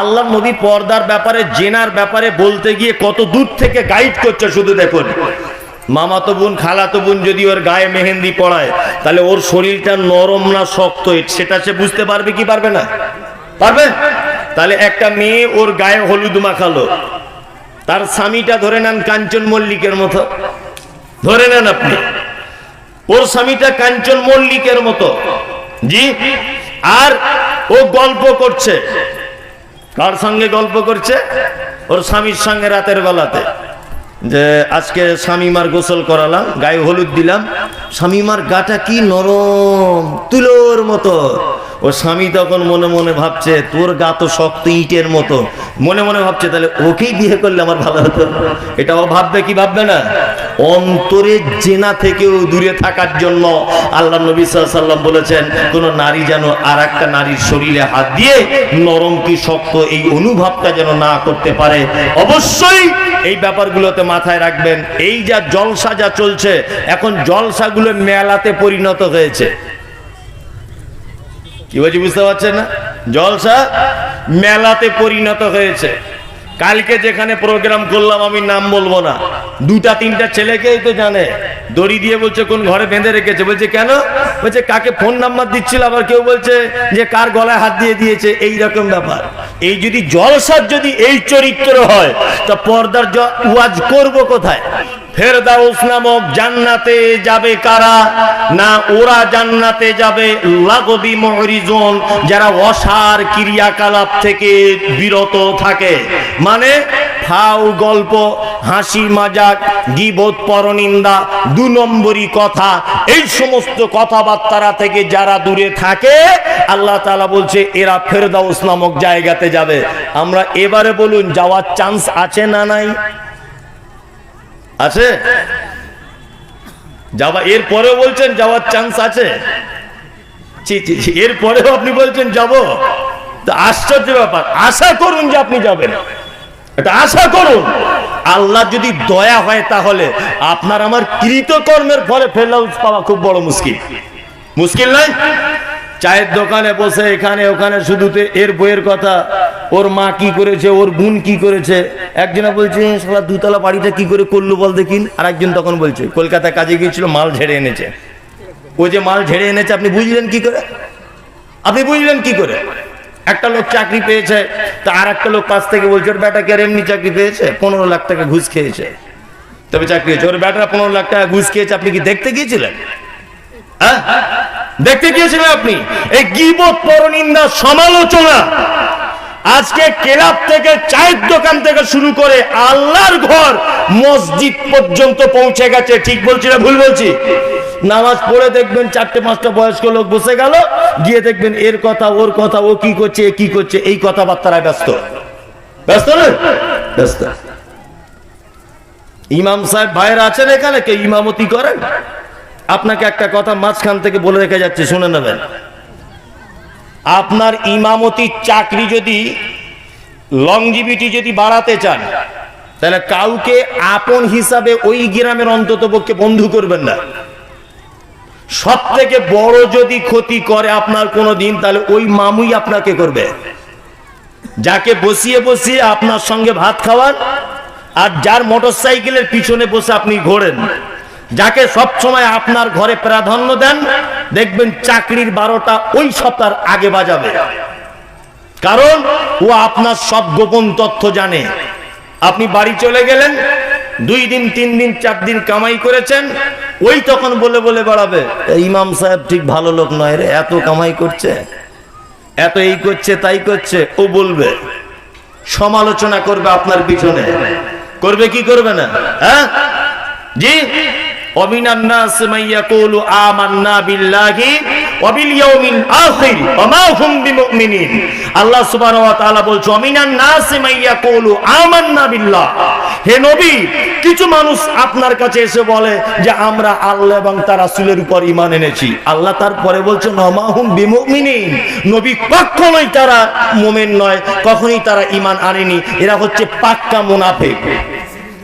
আল্লাহ নবী পর্দার ব্যাপারে, জেনার ব্যাপারে বলতে গিয়ে কত দূর থেকে গাইড করছে শুধু দেখুন। মামাতো বোন, খালাতো বোন যদি ওর গায়ে মেহেন্দি পড়ায়, তাহলে ওর শরীরটা নরম না শক্ত, সেটা সে বুঝতে পারবে কি পারবে না? পারবে? তাহলে একটা মেয়ে ওর গায়ে হলুদ মাখালো, তার স্বামীটা ধরে নেন কাঞ্চন মল্লিকের মতো। ধরে নেন আপনি। ওর স্বামীটা কাঞ্চন মল্লিকের মতো। জি? আর ও গল্প করছে। কার সঙ্গে গল্প করছে? ওর স্বামীর সঙ্গে রাতের বেলাতে। যে আজকে স্বামীমার গোসল করালাম, গায়ে হলুদ দিলাম। স্বামীমার গাটা কি নরম, তুলোর মতো। ও স্বামী তখন মনে মনে ভাবছে, তোর গা তো শক্ত ইটের মতো। মনে মনে ভাবছে, তাহলে ওকেই বিয়ে করলে আমার ভালো হতো? এটা ও ভাববে কি ভাববে না? অন্তরে জেনা থেকেও দূরে থাকার জন্য আল্লাহ নবী সাল্লাম বলেছেন, কোন নারী যেন আর একটা নারীর শরীরে হাত দিয়ে নরম কি শক্ত এই অনুভবটা যেন না করতে পারে? অবশ্যই এই ব্যাপারগুলোতে মাথায় রাখবেন, এই যা জলসা যা চলছে, এখন জলসাগুলো মেলাতে পরিণত হয়েছে। কি বলছি বুঝতে পারছেন না? জলসা মেলাতে পরিণত হয়েছে। কালকে যেখানে প্রোগ্রাম করলাম, আমি নাম বলব না। দুটা তিনটা ছেলেকেই তো জানে। দড়ি দিয়ে বলছে, কোন ঘরে বেঁধে রেখেছে? বলছে, কেন? বলছে, কাকে ফোন নাম্বার দিচ্ছিল? আবার কেউ বলছে যে, কার গলায় হাত দিয়ে দিয়েছে? এই রকম ব্যাপার। এই যদি জলসার যদি এই চরিত্র হয়, তা পর্দার ওয়াজ করব কোথায়? ফেরদাউস নামক জান্নাতে যাবে কারা? না, ওরা জান্নাতে যাবে। লাগবি মহরিজন যারা অসার ক্রিয়াকলাপ থেকে বিরত থাকে। মানে ফাউ গল্প, হাসি মাজাক, গিবত পরনিন্দা, দু নম্বরই কথা। এই সমস্ত কথাবার্তারা থেকে যারা দূরে থাকে, আল্লাহ তাআলা বলছে, এরা ফেরদাউস নামক জায়গাতে যাবে। আমরা এবারে বলুন, যাওয়ার চান্স আছে না নাই? আছে? যাওয়া এর পরেও বলছেন যাওয়ার চান্স আছে। এর পরেও আপনি বলছেন যাব। তা আশ্চর্য ব্যাপার, আশা করুন যে আপনি যাবেন। এটা আশা করুন। আল্লাহ যদি দয়া হয় তাহলে আপনার আমার কৃতকর্মের ফলে ফেরদাউস পাওয়া খুব বড় মুশকিল। মুশকিল নাই? চায়ের দোকানে বসে এখানে ওখানে শুধুতে এর বইয়ের কথা। ওর মা কি করেছে, ওর বোন কি করেছে? একজনে বলছে সালা দুতলা বাড়িটা কি করে করল বল দেখিন। আর একজন তখন বলছে কলকাতায় কাজে গিয়েছিল, মাল ঝেড়ে এনেছে। ও যে মাল ঝেড়ে এনেছে, আপনি বুঝলেন কি করে? আপনি বুঝলেন কি করে? একটা লোক চাকরি পেয়েছে, তা আর একটা লোক পাশ থেকে বলছে, ওর বেটা আর এমনি চাকরি পেয়েছে? পনেরো লাখ টাকা ঘুষ খেয়েছে। তবে চাকরি হয়েছে, ওর বেটা পনেরো লাখ টাকা ঘুষ খেয়েছে। আপনি কি দেখতে গিয়েছিলেন? হ্যাঁ? দেখতে গিয়েছিলেন আপনি? এই গিবত পরনিন্দা সমালোচনা আজকে ক্লাব থেকে চায়ের দোকান থেকে শুরু করে আল্লাহর ঘর মসজিদ পর্যন্ত পৌঁছে গেছে। ঠিক বলছি না ভুল বলছি? নামাজ পড়ে দেখবেন চারটে পাঁচটা বয়স্ক লোক বসে গেল, গিয়ে দেখবেন এর কথা, ওর কথা, ও কি করছে কি করছে, এই কথাবার্তায় ব্যস্ত। ব্যস্ত না? ব্যস্ত। ইমাম সাহেব ভাইয়ের আছেন এখানে? কে ইমামতি করেন? আপনাকে একটা কথা মাঝখান থেকে বলে রেখে যাচ্ছে, শুনে নেবেন। আপনার ইমামতির চাকরি যদি লংজিভিটি যদি বাড়াতে চান, তাহলে কাউকে আপন হিসাবে ওই গ্রামের অন্তত পক্ষে বন্ধু করবেন না। সব থেকে বড় যদি ক্ষতি করে আপনার কোনো দিন তাহলে ওই মামুই আপনাকে করবে। যাকে বসিয়ে বসিয়ে আপনার সঙ্গে ভাত খাওয়ান, আর যার মোটর সাইকেলের পিছনে বসে আপনি ঘোরেন যাকে সব সময় আপনার ঘরে প্রাধান্য দেন, দেখবেন চাকরির বারোটা ওই সপ্তাহ আগে বাজাবে। কারণ ও আপনার সব গোপন তথ্য জানে। আপনি বাড়ি চলে গেলেন, দুই দিন, তিন দিন, চার দিন কামাই করেছেন, ওই তখন বলে বলে বাড়াবে ইমাম সাহেব ঠিক ভালো লোক নয় রে, এত কামাই করছে, এত এই করছে, তাই করছে। ও বলবে, সমালোচনা করবে আপনার পিছনে। করবে কি করবে না? হ্যাঁ? জি? আল্লাহ বলছে আমান্না বিল্লাহ। হে নবী, কিছু মানুষ আপনার কাছে এসে বলে যে, আমরা আল্লাহ এবং তার আসুলের উপর ঈমান এনেছি। আল্লাহ তারপরে বলছেন নমাহুম মা নবী কখনোই তারা মোমেন নয়, কখনই তারা ঈমান আনেনি। এরা হচ্ছে পাক্কা মুনাফে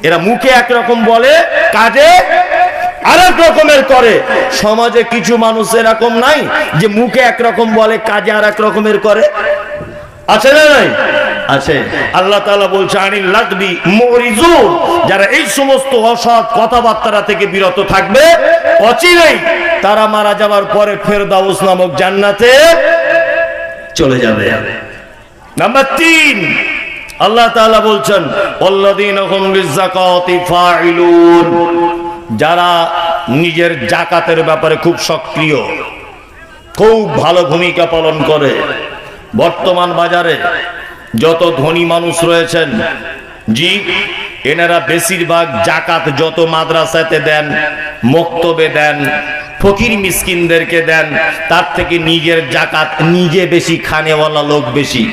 এরা মুখে একরকম বলে, কাজে আরেক রকমের করে। সমাজে কিছু মানুষ এরকম নাই যে মুখে একরকম বলে, কাজে আর রকমের করে। আছে না নাই? আছে। আল্লাহ বলছে, আনিল লাগবি যারা এই সমস্ত অসৎ কথাবার্তা থেকে বিরত থাকবে, অচিরেই তারা মারা যাওয়ার পরে ফেরদাউস নামক জান্নাতে চলে যাবে। নাম্বার তিন, আল্লাহ তাআলা বলছেন ফাইলুন যারা নিজের জাকাতের ব্যাপারে খুব সক্রিয়, খুব ভালো ভূমিকা পালন করে, বর্তমান বাজারে যত ধনী মানুষ রয়েছেন, জি, এনারা বেশিরভাগ জাকাত যত মাদ্রাসাতে দেন, মক্তবে দেন, ফকির মিসকিনদেরকে দেন, তার থেকে নিজের জাকাত নিজে বেশি খানেওয়ালা লোক বেশি।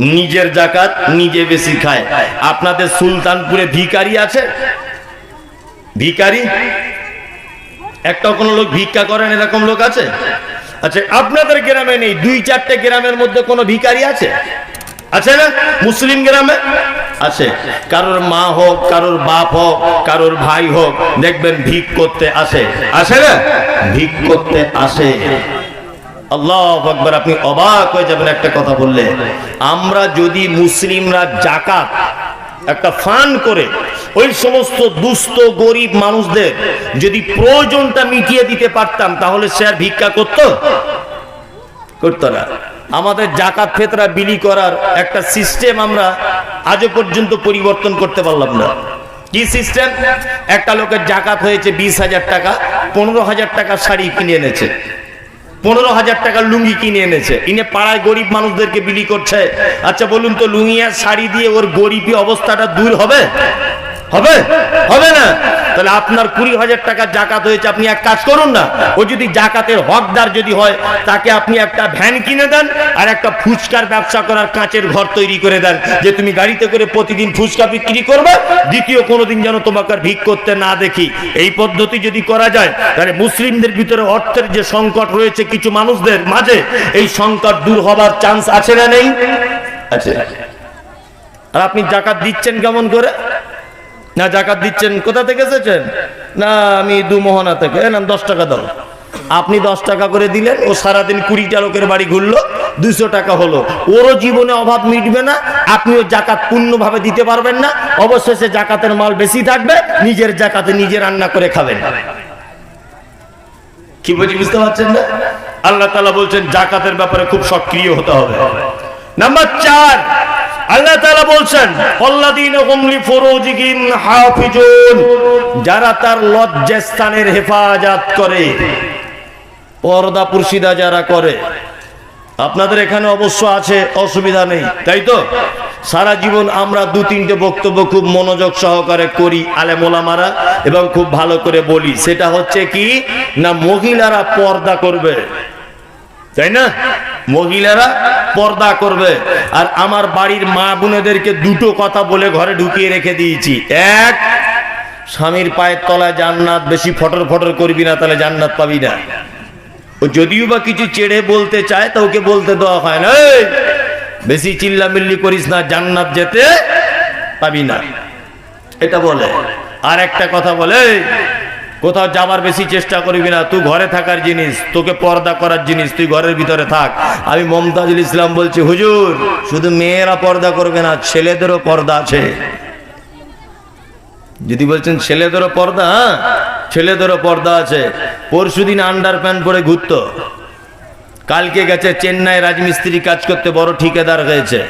নিজের জাকাত নিজে বেশি খায়। আপনাদের সুলতানপুরে ভিকারি আছে? ভিকারি একটা কোনো লোক ভিক্ষা করেন, এরকম লোক আছে? আচ্ছা আপনাদের গ্রামে নেই, দুই চারটে গ্রামের মধ্যে কোনো ভিখারি আছে? আছে না? মুসলিম গ্রামে? আছে। কারোর মা হোক, কারোর বাপ হোক, কারোর ভাই হোক, দেখবেন ভিক করতে আসে। আসে না? ভিক করতে আসে। আল্লাহ আকবর, আপনি অবাক হয়ে যাবেন একটা কথা বললে। আমরা যদি মুসলিমরা জাকাত একটা ফান করে ওই সমস্ত দুস্থ, গরিব মানুষদের যদি প্রয়োজনটা মিটিয়ে দিতে পারতাম, তাহলে সে আর ভিক্ষা করত? করতো না। আমাদের জাকাত ফেতরা বিলি করার একটা সিস্টেম আমরা আজও পর্যন্ত পরিবর্তন করতে পারলাম না। কি সিস্টেম একটা লোকের জাকাত হয়েছে বিশ হাজার টাকা, পনেরো হাজার টাকা শাড়ি কিনে এনেছে। পনেরো হাজার টাকার লুঙ্গি কিনে এনেছে। ইনে পাড়ায় গরিব মানুষদেরকে বিলি করছে। আচ্ছা বলুন তো, লুঙ্গি আর শাড়ি দিয়ে ওর গরিবী অবস্থাটা দূর হবে? হবে? হবে না? তাহলে আপনার কুড়ি হাজার টাকা জাকাত হয়েছে, আপনি এক কাজ করুন না। ও যদি জাকাতের হকদার যদি হয়, তাকে আপনি একটা ভ্যান কিনে দেন আর একটা ফুচকার ব্যবসা করার কাঁচের ঘর তৈরি করে দেন, যে তুমি গাড়িতে করে প্রতিদিন ফুচকা বিক্রি করবে, দ্বিতীয় কোনোদিন যেন তোমাকে আর ভিক করতে না দেখি। এই পদ্ধতি যদি করা যায়, তাহলে মুসলিমদের ভিতরে অর্থের যে সংকট রয়েছে কিছু মানুষদের মাঝে, এই সংকট দূর হবার চান্স আছে না নেই? আছে। আর আপনি জাকাত দিচ্ছেন কেমন করে? না জাকাত দিচ্ছেন, কোথা থেকে এসেছেন? না, আমি দু মোহনা থেকে না দশ টাকা দাও। আপনি দশ টাকা করে দিলেন, ও সারাদিন কুড়িটা লোকের বাড়ি ঘুরলো দুশো টাকা হলো। ওরও জীবনে অভাব মিটবে না, আপনিও জাকাত পূর্ণভাবে দিতে পারবেন না, অবশেষে জাকাতের মাল বেশি থাকবে, নিজের জাকাতে নিজে রান্না করে খাবেন। কি বলছি, বুঝতে পারছেন না? আল্লাহ তালা বলছেন, জাকাতের ব্যাপারে খুব সক্রিয় হতে হবে। নাম্বার চার আল্লাহ তাআলা বলছেন, আল্লাযীনা হুম লিফুরুজিহিম হাফিজুন যারা তার লজ্জাস্থানের হেফাজত করে, পর্দা পুরসিদা যারা করে। আপনাদের এখানে অবশ্য আছে, অসুবিধা নেই, তাই তো? সারা জীবন আমরা দু তিনটে বক্তব্য খুব মনোযোগ সহকারে করি আলেমোলামারা এবং খুব ভালো করে বলি। সেটা হচ্ছে কি, না মহিলারা পর্দা করবে, তাই না? মহিলারা পর্দা করবে। আর আমার বাড়ির মা বোনেদেরকে দুটো কথা বলে ঘরে ঢুকিয়ে রেখে দিয়েছি। এক, স্বামীর পায়ের তলায় জান্নাত, বেশি ফটর ফটর করবি না, তাহলে জান্নাত পাবি না। ও যদিও বা কিছু চেড়ে বলতে চায়, তা ওকে বলতে দেওয়া হয় না। বেশি চিল্লামিল্লি করিস না, জান্নাত যেতে পাবি না। এটা বলে। আর একটা কথা বলে কোথাও যাবার বেশি চেষ্টা করবি না তুই ঘরে থাকার জিনিস, তোকে পর্দা করার জিনিস, তুই ঘরের ভিতরে থাক। আমি মমতাজুল ইসলাম বলছি, হুজুর, শুধু মেয়েরা পর্দা করবে না, ছেলেদেরও পর্দা আছে। যদি বলছেন, ছেলেদেরও পর্দা? হ্যাঁ ছেলেদেরও পর্দা আছে। পরশুদিন আন্ডার প্যান্ট পরে ঘুরতো। কালকে গেছে, চেন্নাই রাজমিস্ত্রি কাজ করতে বড় ঠিকাদার হয়েছে।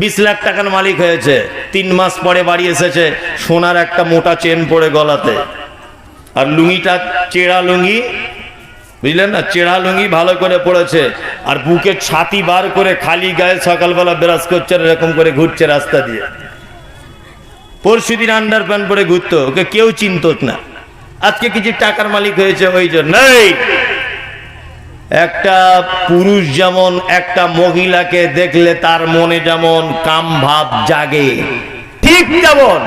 বিশ লাখ টাকার মালিক হয়েছে। তিন মাস পরে বাড়ি এসেছে, সোনার একটা মোটা চেন পড়ে গলাতে। আর লুঙ্গিটা চেড়া লুঙ্গি, বুঝলেন না? চেড়া লুঙ্গি ভালো করে পড়েছে। আর বুকে ছাতি বার করে খালি গায়ে সকালবেলা বিরাজ করছে এরকম করে ঘুরছে রাস্তা দিয়ে। পরশু দিন আন্ডার প্যান্ট পরে ঘুরতো, ওকে কেউ চিনত না। আজকে কিছু টাকার মালিক হয়েছে ওই জন্যই একটা পুরুষ যেমন, একটা মহিলাকে দেখলে তার মনে যেমন কাম ভাব জাগে, ঠিক যেমন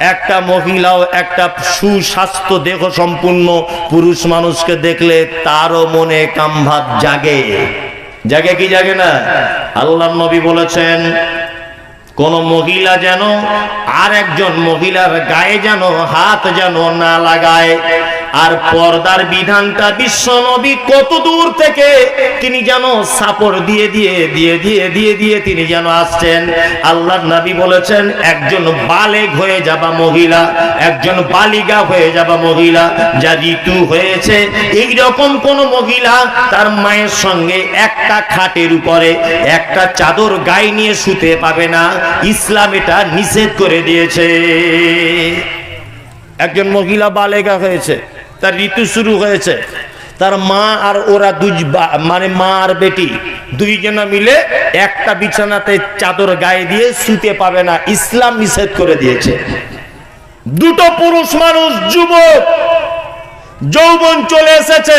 একটা মহিলাও একটা সুস্বাস্থ্য দেহ সম্পূর্ণ পুরুষ মানুষকে দেখলে তারও মনে কামভাত জাগে। জাগে কি জাগে না? আল্লাহ নবী বলেছেন, কোন মহিলা যেন আর একজন মহিলার গায়ে যেন হাত যেন না লাগায় আর পর্দার বিধানটা বিশ্ব নবী কত দূর থেকে তিনি যেন সাপড় দিয়ে দিয়ে দিয়ে দিয়ে দিয়ে দিয়ে তিনি যেন আসছেন। আল্লাহ নবী বলেছেন, একজন বালেগ হয়ে যাবা মহিলা, একজন বালিকা হয়ে যাবা মহিলা, যা ঋতু হয়েছে এই রকম কোন মহিলা তার মায়ের সঙ্গে একটা খাটের উপরে একটা চাদর গায়ে নিয়ে শুতে পাবে না। ইসলাম এটা নিষেধ করে দিয়েছে। একজন মহিলা বালেগা হয়েছে। তার ঋতু শুরু হয়েছে। তার মা আর ওরা দুই মানে মা আর বেটি দুইজনা মিলে একটা বিছানাতে চাদর গায়ে দিয়ে শুতে পাবে না, ইসলাম নিষেধ করে দিয়েছে। দুটো পুরুষ মানুষ, যুবক, যৌবন চলে এসেছে।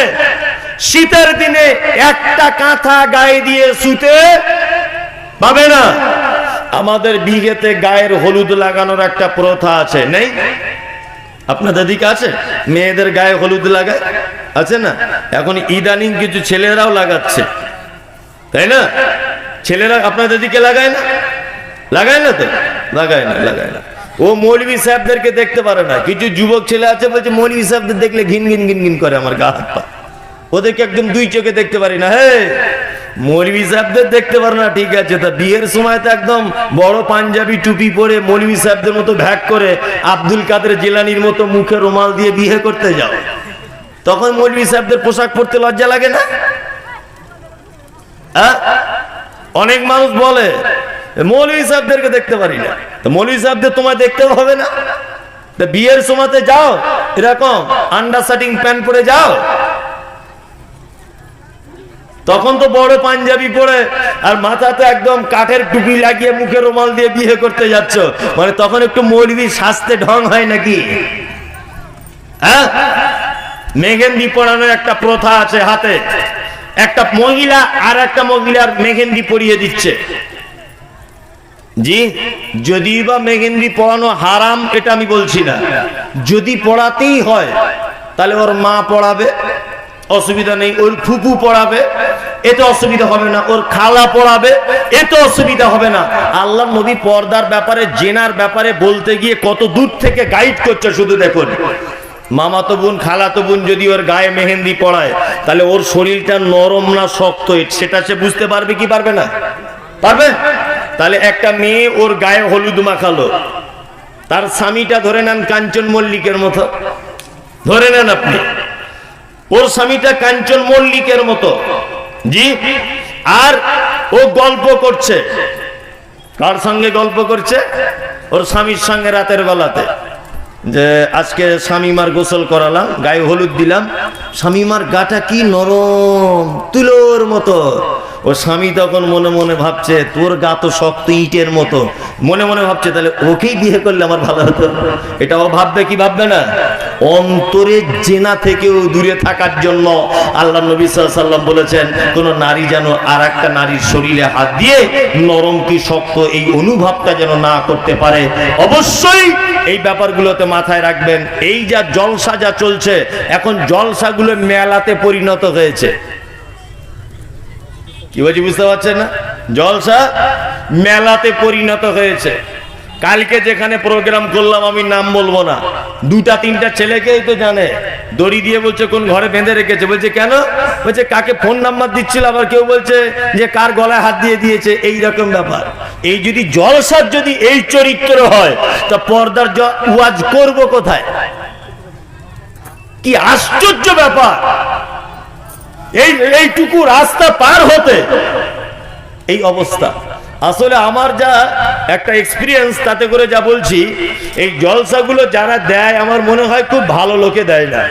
শীতের দিনে একটা কাঁথা গায়ে দিয়ে শুতে পাবে না। আমাদের বিঘেতে গায়ের হলুদ লাগানোর একটা প্রথা আছে, নেই? আপনাদের দিকে আছে? মেয়েদের গায়ে হলুদ লাগায়? আছে না? এখন ইদানিং কিছু ছেলেরাও লাগাচ্ছে। তাই না? ছেলেরা আপনাদের দিকে লাগায় না? লাগায় না তো? লাগায় না লাগায় না। ও মৌলবি সাহেবদেরকে দেখতে পারে না। কিছু যুবক ছেলে আছে, বলছে মৌলবি সাহেবদের দেখলে ঘিন ঘিন ঘিন ঘিন করে আমার গা হাত পা। ওদেরকে একদম দুই চোখে দেখতে পারি না হে মৌলভী সাহেবদের দেখতে পারো না, ঠিক আছে, তা বিয়ের সময় তো একদম বড় পাঞ্জাবি টুপি পরে মৌলভী সাহেবদের মতো ভ্যাক করে আব্দুল কাদের জেলানির মতো মুখে রুমাল দিয়ে বিয়ে করতে যাও। তখন মৌলভী সাহেবদের পোশাক পরতে লজ্জা লাগে না? অনেক মানুষ বলে, মৌলভী সাহেবদেরকে দেখতে পারি না। তো মৌলভী সাহেবদের তোমায় দেখতে হবে না? তা বিয়ের সময়তে যাও, এরকম আন্ডার শার্টিং প্যান্ট পরে যাও। তখন তো বড় পাঞ্জাবি পরে আর মাথাতে একদম কাঠের টুপি লাগিয়ে মুখে রুমাল দিয়ে বিয়ে করতে যাচ্ছ। মানে তখন একটু মৌলবী সাজতে ঢং হয় নাকি? হ্যাঁ? মেঘেন্দি পড়ানোর একটা প্রথা আছে হাতে। একটা মহিলা আর একটা মহিলার মেঘেন্দি পরিয়ে দিচ্ছে। জি? যদি বা মেঘেন্দি পড়ানো হারাম, এটা আমি বলছি না। যদি পড়াতেই হয়, তাহলে ওর মা পড়াবে অসুবিধা নেই, ওর ফুপু পড়াবে, এতে অসুবিধা হবে না, ওর খালা পড়াবে, এতে অসুবিধা হবে না। আল্লাহ নবী পর্দার ব্যাপারে, জেনার ব্যাপারে বলতে গিয়ে কত দূর থেকে গাইড করছে, শুধু দেখুন। মামাতো বোন, খালাতো বোন যদি ওর গায়ে মেহেন্দি পড়ায়, তাহলে ওর শরীরটা নরম না শক্ত, সেটা সে বুঝতে পারবে কি পারবে না? পারবে? তাহলে একটা মেয়ে ওর গায়ে হলুদ মাখালো, তার স্বামীটা ধরে নেন কাঞ্চন মল্লিকের মতো। ধরে নেন আপনি। ওর স্বামীটা কাঞ্চন মল্লিকের মতো। জি? আর ও গল্প করছে। কার সঙ্গে গল্প করছে? ওর স্বামীর সঙ্গে রাতের বেলাতে। যে আজকে স্বামীমার গোসল করালাম, গায়ে হলুদ দিলাম। স্বামীমার গাটা কি নরম, তুলোর মতো। ও স্বামী তখন মনে মনে ভাবছে, তোর গা তো শক্ত ইটের মতো। মনে মনে ভাবছে, তাহলে ওকেই বিয়ে করলে আমার ভালো হতো? এটা ও ভাববে কি ভাববে না? অন্তরে জেনা থেকেও দূরে থাকার জন্য আল্লাহ নবী সাল্লাম বলেছেন, কোন নারী যেন আর একটা নারীর শরীরে হাত দিয়ে নরম কি শক্ত এই অনুভবটা যেন না করতে পারে? অবশ্যই এই ব্যাপারগুলোতে মাথায় রাখবেন, এই যা জলসা যা চলছে, এখন জলসাগুলো মেলাতে পরিণত হয়েছে। কি বলছি বুঝতে পারছেন না? জলসা মেলাতে পরিণত হয়েছে। কালকে যেখানে প্রোগ্রাম করলাম, আমি নাম বলব না। দুটা তিনটা ছেলেকেই তো জানে। দড়ি দিয়ে বলছে, কোন ঘরে বেঁধে রেখেছে? বলছে, কেন? বলছে, কাকে ফোন নাম্বার দিচ্ছিল? আবার কেউ বলছে যে, কার গলায় হাত দিয়ে দিয়েছে? এই রকম ব্যাপার। এই যদি জলসার যদি এই চরিত্র হয়, তা পর্দার ওয়াজ করব কোথায়? কি আশ্চর্য ব্যাপার! এই এইটুকু রাস্তা পার হতে। এই অবস্থা। আসলে আমার যা একটা এক্সপিরিয়েন্স তাতে করে যা বলছি, এই জলসাগুলো যারা দেয়, আমার মনে হয় খুব ভালো লোকে দেয় না।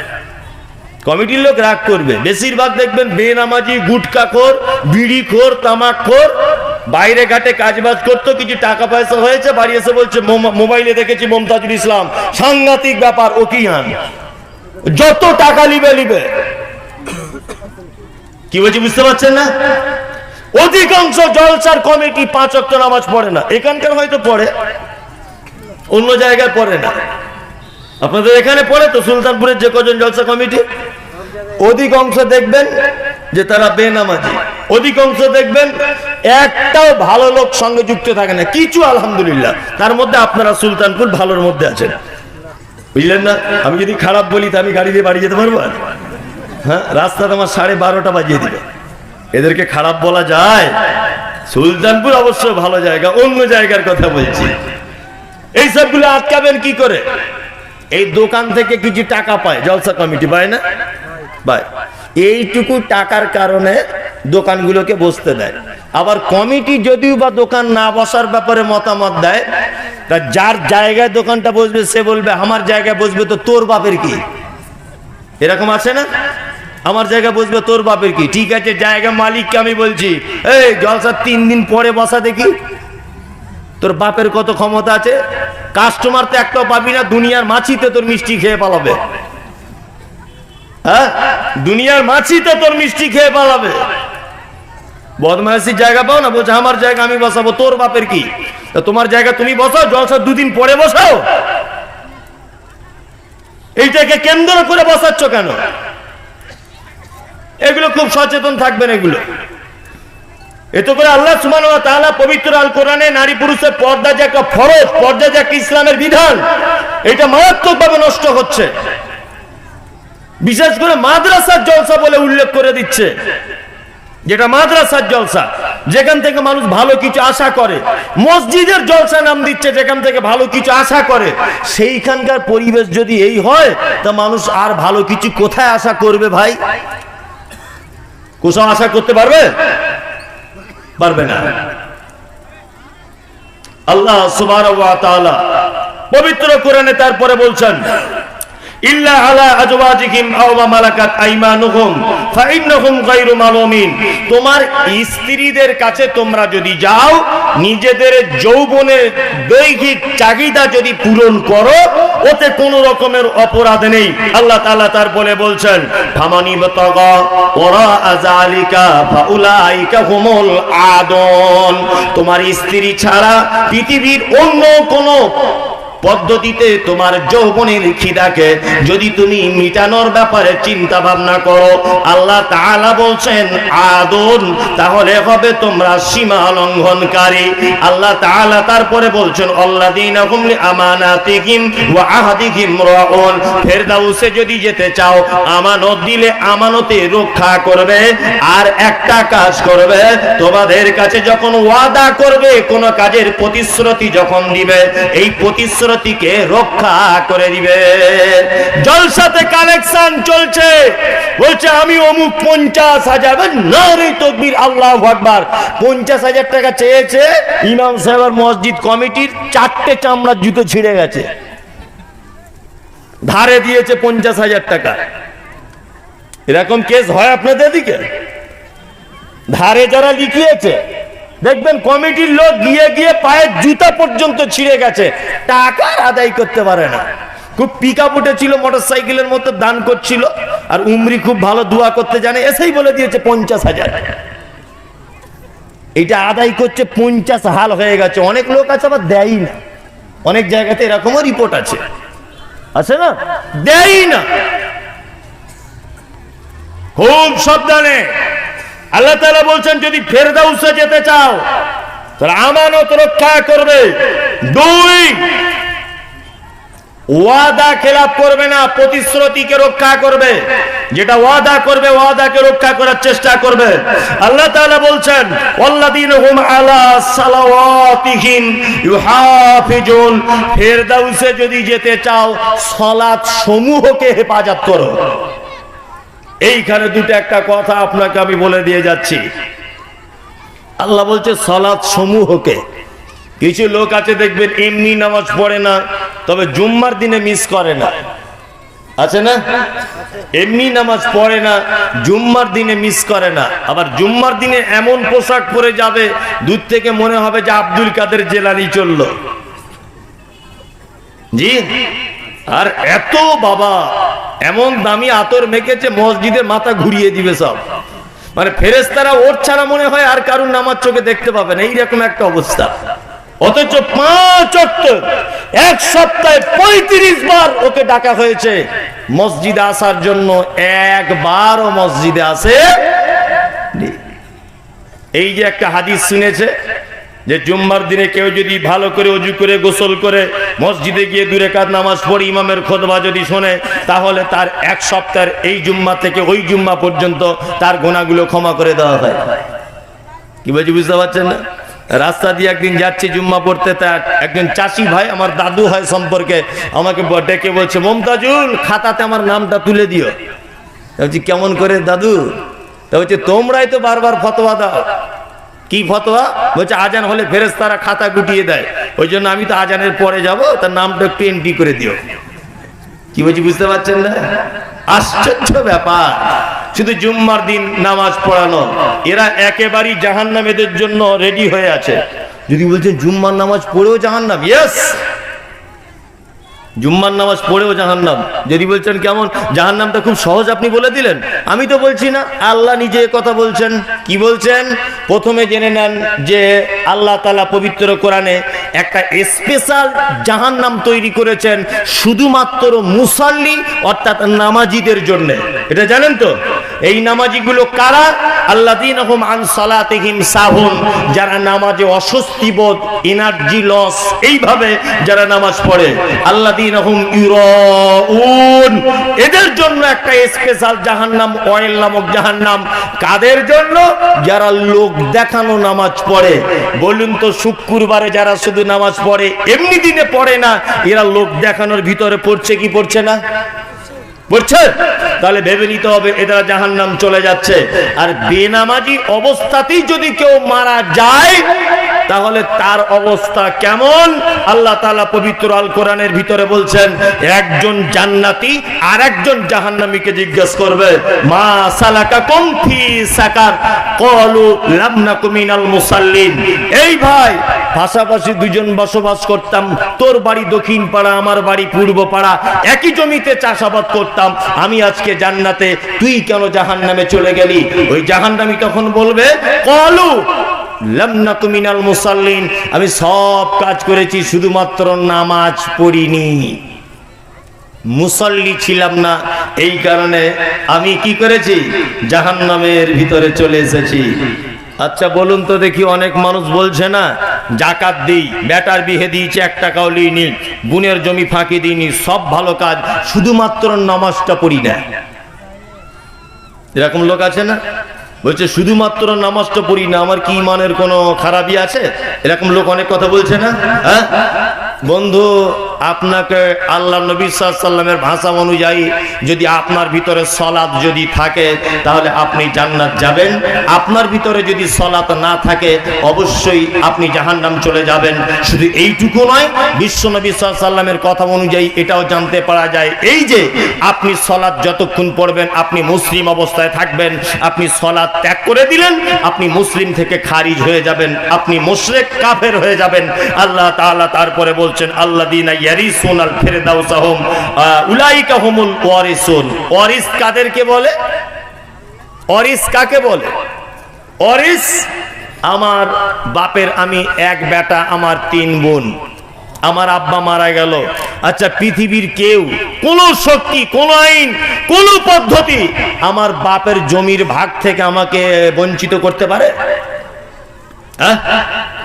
কমিটির লোক রাগ করবে। বেশিরভাগ দেখবেন বেনামাজি গুটকাখোর বিড়িখোর তামাকখোর বাইরে ঘাটে কাজবাজ করতো, কিছু টাকা পয়সা হয়েছে, বাড়ি এসে বলছে মোবাইলে দেখেছি মমতাজুল ইসলাম। সাংঘাতিক ব্যাপার, ওকিয়ান। যত টাকা লিবে লিবে কি বলছি বুঝতে পারছেন না? অধিকাংশ জলসার কমিটি পাঁচ অক্ট নামাজ পড়ে না। এখানকার হয়তো পড়ে, অন্য জায়গায় পড়ে না। আপনাদের এখানে পড়ে তো, সুলতানপুরের যে কজন জলসা কমিটি? অধিকাংশ দেখবেন যে তারা বেনামাজি। অধিকাংশ দেখবেন একটাও ভালো লোক সঙ্গে যুক্ত থাকে না। কিছু আলহামদুলিল্লাহ, তার মধ্যে আপনারা সুলতানপুর ভালোর মধ্যে আছেন। বুঝলেন না? আমি যদি খারাপ বলি, তা আমি গাড়ি দিয়ে বাড়ি যেতে পারব? হ্যাঁ রাস্তাতে আমার সাড়ে বারোটা বাজিয়ে দিবে। এদেরকে খারাপ বলা যায়। সুলতানপুর অবশ্য ভালো জায়গা, অন্য জায়গার কথা বলছি। এই সবগুলো আটকাবেন কি করে? এই দোকান থেকে কিছু টাকা পায়, জলসা কমিটি, পায় না? পায়। এইটুকু টাকার কারণে দোকানগুলোকে বসতে দেয়। আবার কমিটি যদিও বা দোকান না বসার ব্যাপারে মতামত দেয়, তা যার জায়গায় দোকানটা বসবে, সে বলবে, আমার জায়গায় বসবে তো তোর বাপের কি? এরকম আছে না? আমার জায়গায় বসবে, তোর বাপের কি? ঠিক আছে, জায়গা মালিককে আমি বলছি। এই জলসা তিন দিন পরে বসা দেখি। তোর বাপের কত ক্ষমতা আছে? কাস্টমার তো একটাও পাবি না, দুনিয়ার মাছিতে তোর মিষ্টি খেয়ে পালাবে। হ্যাঁ? দুনিয়ার মাছিতে তোর মিষ্টি খেয়ে পালাবে। বদমাইশির জায়গা পাও না, বলছে, আমার জায়গা আমি বসাবো, তোর বাপের কি? তোমার জায়গা তুমি বসাও, জলসা দুদিন পরে বসাও। এইটাকে কেন্দ্র করে বসাচ্ছ কেন? এগুলো খুব সচেতন থাকবেন এগুলো। এতে করে আল্লাহ সুমান পবিত্র আল কোরআনে নারী পুরুষের পর্দা যে একটা ফরজ, পর্দা যে একটা ইসলামের বিধান, এটা নষ্ট হচ্ছে। বিশেষ করে মাদ্রাসার জলসা বলে উল্লেখ করে দিচ্ছে। যেটা মাদ্রাসার জলসা, যেখান থেকে মানুষ ভালো কিছু আশা করে, মসজিদের জলসা নাম দিচ্ছে যেখান থেকে ভালো কিছু আশা করে। সেইখানকার পরিবেশ যদি এই হয়, তা মানুষ আর ভালো কিছু কোথায় আশা করবে ভাই? কোথাও আশা করতে পারবে? পারবে না। আল্লাহ সুবাহ পবিত্র কোরআনে তারপরে বলছেন ইল্লা আলা আজওয়াজিহিম তোমার স্ত্রীদের কাছে তোমরা যদি যাও, নিজেদের যৌবনের দৈহিক চাহিদা যদি পূরণ করো, ওতে কোনো রকমের অপরাধ নেই। আল্লাহ তাআলা তারপরে বলছেন, ফামানি বাতাগা ওরা আযালিকা ফাউলাইকা হুমুল আদন। তোমার স্ত্রী ছাড়া পৃথিবীর অন্য কোনো পদ্ধতিতে তোমার যৌবনের খিদাকে যদি তুমি মিটানোর ব্যাপারে চিন্তা ভাবনা করো, আল্লাহ তাআলা বলছেন, আদন, তাহলে হবে তোমরা সীমা লঙ্ঘনকারী। আল্লাহ তাআলা তারপরে বলছেন, আল্লাযীনা হুম লিআমানাতিহিম ওয়া যদি যেতে চাও, আমানত দিলে আমানতে রক্ষা করবে, আর একটা কাজ করবে, তোমাদের কাছে যখন ওয়াদা করবে, কোন কাজের প্রতিশ্রুতি যখন দিবে, এই প্রতিশ্রুতিকে রক্ষা করে দিবে। জলসাতে কালেকশন চলছে। বলছে, আমি অমুক পঞ্চাশ হাজার না রে তকবির, আল্লাহ আকবার। পঞ্চাশ হাজার টাকা চেয়েছে ইমাম সাহেবের মসজিদ কমিটির, চারটে চামড়ার জুতো ছিঁড়ে গেছে। ধারে দিয়েছে পঞ্চাশ হাজার টাকা। এরকম কেস হয় আপনাদের দিকে? ধারে যারা লিখিয়েছে দেখবেন কমিটির লোক গিয়ে গিয়ে পায়ের জুতা পর্যন্ত ছিঁড়ে গেছে। টাকা আদায় করতে পারে না। খুব পিক আপ উঠেছিল মোটর সাইকেলের মতো দান করছিল, আর উমরি খুব ভালো দোয়া করতে জানে, এসেই বলে দিয়েছে পঞ্চাশ হাজার। এটা আদায় করছে পঞ্চাশ হাল হয়ে গেছে। অনেক লোক আছে, আবার দেয়ই না। অনেক জায়গাতে এরকমও রিপোর্ট আছে। আছে না? দেয়ই না। খুব সাবধানে। আল্লাহ তালা বলছেন, যদি ফেরদাউসে যেতে চাও, তাহলে আমানত রক্ষা করবে। দুই, ওয়াদা খেলাপ করবে না, প্রতিশ্রুতিকে রক্ষা করবে। যেটা ওয়াদা করবে, ওয়াদাকে রক্ষা করার চেষ্টা করবে। আল্লাহ তাআলা বলছেন, ওয়াল্লাযীনা হুম আলা সালাওয়াতিহিম ইউহাফিজুন। ফেরদাউসে যদি যেতে চাও, সালাত সমূহকে হেফাজত করো। এইখানে দুটো একটা কথা আপনাকে আমি বলে দিয়ে যাচ্ছি। আল্লাহ বলছে সলাৎ সমূহকে। কিছু লোক আছে দেখবেন, এমনি নামাজ পড়ে না, তবে জুম্মার দিনে মিস করে না। আছে না? এমনি নামাজ পড়ে না, জুম্মার দিনে মিস করে না। আবার জুম্মার দিনে এমন পোশাক পরে যাবে, দূর থেকে মনে হবে যে আব্দুল কাদের জেলানি চলল। জি? আর এত বাবা, এমন দামি আতর মেখেছে মসজিদের মাথা ঘুরিয়ে দিবে সব। মানে ফেরেস্তারা ওর ছাড়া মনে হয় আর কারুর নামার চোখে দেখতে পাবেন এইরকম একটা অবস্থা। অথচ পাঁচ এক সপ্তাহে পঁয়ত্রিশ বার ওকে ডাকা হয়েছে। মসজিদে আসার জন্য একবারও মসজিদে আসে এই যে একটা হাদিস শুনেছে যে জুম্মার দিনে কেউ যদি ভালো করে অজু করে, গোসল করে, মসজিদে গিয়ে দূরে কাজ নামাজ পড়ে ইমামের খোদবা যদি শোনে, তাহলে তার এক সপ্তাহের এই জুম্মা থেকে ওই জুম্মা পর্যন্ত তার গোনাগুলো ক্ষমা করে দেওয়া হয়। কি বলছি, বুঝতে পারছেন না? রাস্তা দিয়ে একদিন যাচ্ছি জুম্মা পড়তে, তার একজন চাষি ভাই, আমার দাদু হয় সম্পর্কে, আমাকে ডেকে বলছে, মমতাজুল, খাতাতে আমার নামটা তুলে দিও। বলছি, কেমন করে, দাদু? তা বলছে, তোমরাই তো বারবার ফতোয়া দাও। কি ফতোয়া? বলছে, আজান হলে ফেরেস তারা খাতা গুটিয়ে দেয়। ওই জন্য আমি তো আজানের পরে যাব, তার নামটা একটু এন্ট্রি করে দিও। কি বলছি, বুঝতে পারছেন না? আশ্চর্য ব্যাপার। শুধু জুম্মার দিন নামাজ পড়ানো, এরা একেবারেই জাহান্নামেদের জন্য রেডি হয়ে আছে। যদি বলছেন, জুম্মার নামাজ পড়েও জাহান্নাম ইয়েস জুম্মার নামাজ পড়েও জাহান্নাম। যদি বলছেন কেমন? জাহান্নামটা খুব সহজ আপনি বলে দিলেন। আমি তো বলছি না। আল্লাহ নিজে কথা বলছেন। কি বলছেন? প্রথমে জেনে নেন যে আল্লাহ তালা পবিত্র কোরআনে একটা স্পেশাল জাহান্নাম তৈরি করেছেন শুধুমাত্র মুসাল্লি অর্থাৎ নামাজিদের জন্য। এটা জানেন তো? এই নামাজিগুলো কারা? আল্লাদিন আন সালাতিহিম সাহুন। যারা নামাজে অস্বস্তি বোধ এনার্জি লস এইভাবে যারা নামাজ পড়ে। ইউরাউন এদের জন্য একটা স্পেশাল জাহান্নাম, অয়েল নামক জাহান্নাম। কাদের জন্য? যারা লোক দেখানো নামাজ পড়ে। বলুন তো, শুক্রবারে যারা শুধু নামাজ পড়ে, এমনি দিনে পড়ে না, এরা লোক দেখানোর ভিতরে পড়ছে কি পড়ছে না? তাহলে ভেবে নিতে হবে এরা জাহান নাম চলে যাচ্ছে। আর বেনামাজি অবস্থাতেই যদি কেউ মারা যায় তাহলে তার অবস্থা কেমন? আল্লাহ তালা পবিত্র আল কোরআনের ভিতরে বলছেন, একজন জান্নাতি আর একজন জাহান্নামীকে জিজ্ঞেস করবে, মা সালাকা কম ফি সাকার? কলু লাম নাকু মিনাল মুসাল্লিন। এই ভাই, পাশাপাশি দুজন বসবাস করতাম, তোর বাড়ি দক্ষিণ পাড়া, আমার বাড়ি পূর্ব পাড়া, একই জমিতে চাষাবাদ করতাম। আমি আজকে জান্নাতে, তুই কেন জাহান নামে চলে গেলি? ওই জাহান্নামী তখন বলবে কলু আমি সব কাজ করেছি, শুধুমাত্র নামাজ পড়িনি। মুসল্লি ছিলাম না, এই কারণে আমি কি করেছি? জাহান্নামের ভিতরে চলে এসেছি। আচ্ছা বলুন তো দেখি, অনেক মানুষ বলছে না, জাকাত দিই, ব্যাটার বিহে দিয়েছি, এক টাকাও লিনি বুনের জমি ফাঁকি দিইনি, সব ভালো কাজ, শুধুমাত্র নামাজটা পড়ি না। এরকম লোক আছে না? বলছে, শুধুমাত্র নামাজটা পড়ি না, আমার কি ইমানের কোনো খারাপই আছে? এরকম লোক অনেক কথা বলছে না? হ্যাঁ? বন্ধু আপনাকে আল্লাহ নবী সাল্লামের ভাষা অনুযায়ী যদি আপনার ভিতরে সলাদ যদি থাকে, তাহলে আপনি জান্নাত যাবেন। আপনার ভিতরে যদি সলাৎ না থাকে, অবশ্যই আপনি জাহান্নাম চলে যাবেন। শুধু এইটুকু নয়, বিশ্ব নবী সাল্লামের কথা অনুযায়ী এটাও জানতে পারা যায়। এই যে, আপনি সলাদ যতক্ষণ পড়বেন, আপনি মুসলিম অবস্থায় থাকবেন, আপনি সলাদ ত্যাগ করে দিলেন, আপনি মুসলিম থেকে খারিজ হয়ে যাবেন, আপনি মুশরিক, কাফের হয়ে যাবেন। আল্লাহ তাআলা তারপরে বলছেন, আল্লাযীনা ইয়ারিসুন আল ফিরদাউসাহুম উলাইকা হুমুল ওয়ারিসুন। ওয়ারিস কাদেরকে বলে? ওয়ারিস কাকে বলে? ওয়ারিস, আমার বাপের আমি এক বেটা, আমার তিন বোন। আমার আব্বা মারা গেল। আচ্ছা পৃথিবীর কেউ, কোন শক্তি, কোন আইন, কোন পদ্ধতি আমার বাপের জমির ভাগ থেকে আমাকে বঞ্চিত করতে পারে?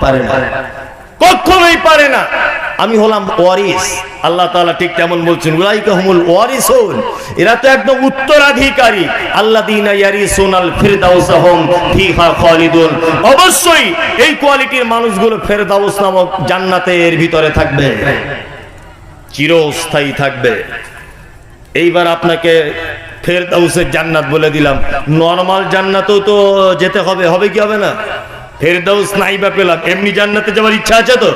পারে না। কখনোই পারে না। আমি হলাম ওয়ারিস। আল্লাহ তাআলা ঠিক তেমন বলছেন, উলাইকা হুমুল ওয়ারিসুন। এরা তো একদম উত্তরাধিকারী। আল্লাযীনা ইয়ারিসুনাল ফিরদাউসাহুম ফিহা খালিদুন। অবশ্যই এই কোয়ালিটির মানুষগুলো ফেরদাউস নামক জান্নাতের ভিতরে থাকবে। চিরস্থায়ী থাকবে। এইবার আপনাকে ফেরদাউসের জান্নাত বলে দিলাম। নরমাল জান্নাতেও তো যেতে হবে হবে কি হবে না? ফেরদাউস নাই বা পেলাম, এমনি জান্নাতে যাওয়ার ইচ্ছা আছে তো?